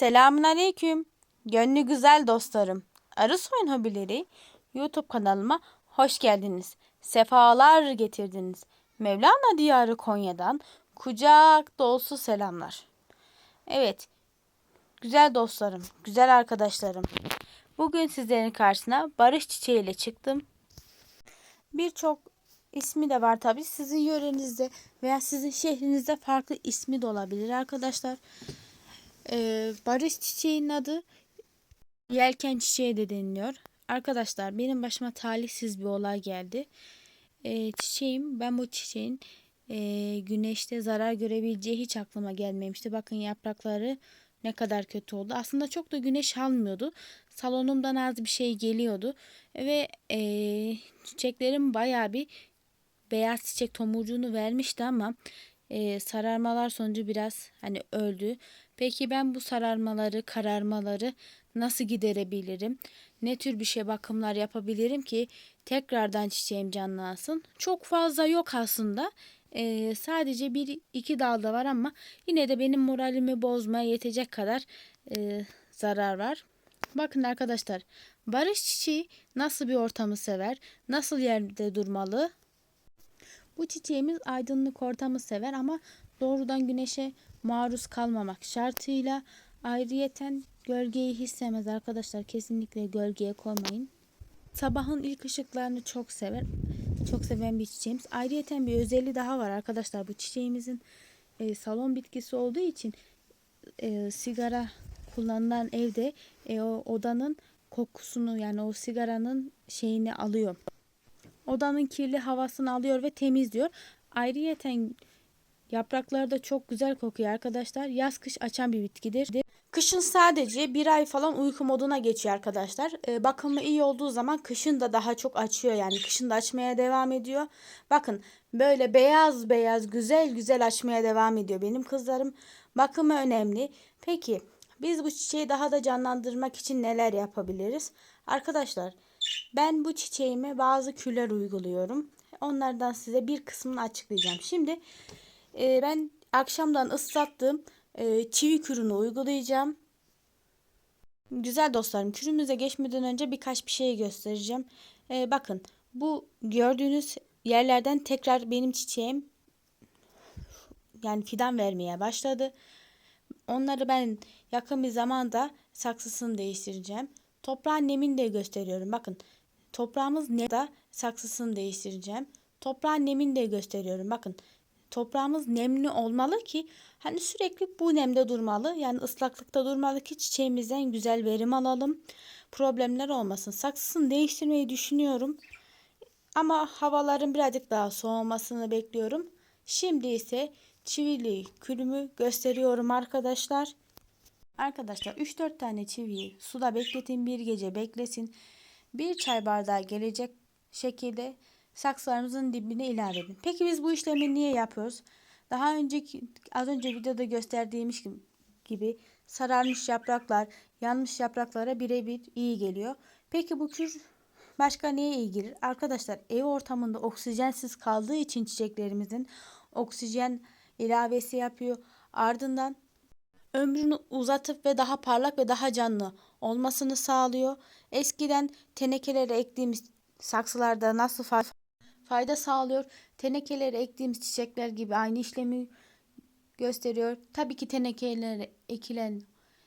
Selamun aleyküm. Gönlü güzel dostlarım. Arı Soyun Hobileri YouTube kanalıma hoş geldiniz. Sefalar getirdiniz. Mevlana Diyarı Konya'dan kucak dolusu selamlar. Evet, güzel dostlarım, güzel arkadaşlarım. Bugün sizlerin karşısına barış çiçeği ile çıktım. Birçok ismi de var tabi. Sizin yörenizde veya sizin şehrinizde farklı ismi de olabilir arkadaşlar. Ee, barış çiçeğinin adı yelken çiçeği de deniliyor. Arkadaşlar benim başıma talihsiz bir olay geldi. Ee, çiçeğim ben bu çiçeğin e, güneşte zarar görebileceği hiç aklıma gelmemişti. Bakın yaprakları ne kadar kötü oldu. Aslında çok da güneş almıyordu. Salonumdan az bir şey geliyordu. Ve e, çiçeklerim baya bir beyaz çiçek tomurcuğunu vermişti ama e, sararmalar sonucu biraz hani öldü. Peki ben bu sararmaları, kararmaları nasıl giderebilirim? Ne tür bir şey bakımlar yapabilirim ki tekrardan çiçeğim canlansın? Çok fazla yok aslında. Ee, sadece bir iki dalda var ama yine de benim moralimi bozmaya yetecek kadar e, zarar var. Bakın arkadaşlar barış çiçeği nasıl bir ortamı sever? Nasıl yerde durmalı? Bu çiçeğimiz aydınlık ortamı sever ama doğrudan güneşe maruz kalmamak şartıyla ayrıyeten gölgeyi hissemez arkadaşlar. Kesinlikle gölgeye koymayın. Sabahın ilk ışıklarını çok sever. Çok seven bir çiçeğimiz. Ayrıyeten bir özelliği daha var arkadaşlar. Bu çiçeğimizin e, salon bitkisi olduğu için e, sigara kullanılan evde e, o odanın kokusunu yani o sigaranın şeyini alıyor. Odanın kirli havasını alıyor ve temizliyor. Ayrıyeten yaprakları da çok güzel kokuyor arkadaşlar. Yaz kış açan bir bitkidir. Kışın sadece bir ay falan uyku moduna geçiyor arkadaşlar. Ee, bakımı iyi olduğu zaman kışın da daha çok açıyor yani kışın da açmaya devam ediyor. Bakın böyle beyaz beyaz güzel güzel açmaya devam ediyor benim kızlarım. Bakımı önemli. Peki biz bu çiçeği daha da canlandırmak için neler yapabiliriz? Arkadaşlar ben bu çiçeğime bazı küller uyguluyorum. Onlardan size bir kısmını açıklayacağım. Şimdi e, ben akşamdan ıslattığım e, çivi kürünü uygulayacağım. Güzel dostlarım kürümüze geçmeden önce birkaç bir şey göstereceğim. E, bakın bu gördüğünüz yerlerden tekrar benim çiçeğim yani fidan vermeye başladı. Onları ben yakın bir zamanda saksısını değiştireceğim. Toprağın nemini de gösteriyorum. Bakın toprağımız ne da saksısını değiştireceğim. Toprağın nemini de gösteriyorum. Bakın toprağımız nemli olmalı ki hani sürekli bu nemde durmalı. Yani ıslaklıkta durmalı ki çiçeğimizden güzel verim alalım. Problemler olmasın. Saksısını değiştirmeyi düşünüyorum. Ama havaların birazcık daha soğumasını bekliyorum. Şimdi ise çivili külümü gösteriyorum arkadaşlar. Arkadaşlar 3-4 tane çiviyi suda bekletin bir gece beklesin. Bir çay bardağı gelecek şekilde saksılarımızın dibine ilave edin. Peki biz bu işlemi niye yapıyoruz? Daha önceki az önce videoda gösterdiğimiz gibi sararmış yapraklar yanmış yapraklara birebir iyi geliyor. Peki bu kür başka neye iyi gelir? Arkadaşlar ev ortamında oksijensiz kaldığı için çiçeklerimizin oksijen ilavesi yapıyor. Ardından ömrünü uzatıp ve daha parlak ve daha canlı olmasını sağlıyor. Eskiden tenekelere ektiğimiz saksılarda nasıl fayda sağlıyor? Tenekelere ektiğimiz çiçekler gibi aynı işlemi gösteriyor. Tabii ki tenekelere ekilen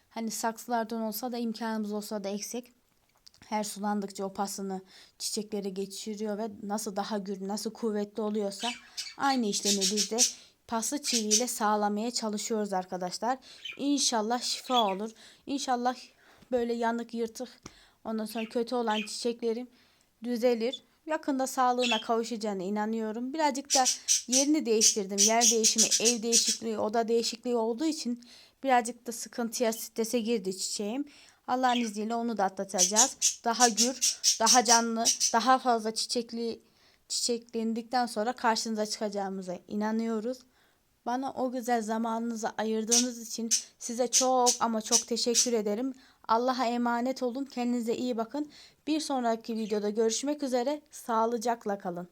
hani saksılardan olsa da imkanımız olsa da eksik. Her sulandıkça o pasını çiçeklere geçiriyor ve nasıl daha gür, nasıl kuvvetli oluyorsa aynı işlemi biz de paslı çiviyle sağlamaya çalışıyoruz arkadaşlar. İnşallah şifa olur. İnşallah böyle yanık yırtık ondan sonra kötü olan çiçeklerim düzelir. Yakında sağlığına kavuşacağına inanıyorum. Birazcık da yerini değiştirdim. Yer değişimi, ev değişikliği, oda değişikliği olduğu için birazcık da sıkıntıya, strese girdi çiçeğim. Allah'ın izniyle onu da atlatacağız. Daha gür, daha canlı, daha fazla çiçekli çiçeklendikten sonra karşınıza çıkacağımıza inanıyoruz. Bana o güzel zamanınızı ayırdığınız için size çok ama çok teşekkür ederim. Allah'a emanet olun. Kendinize iyi bakın. Bir sonraki videoda görüşmek üzere. Sağlıcakla kalın.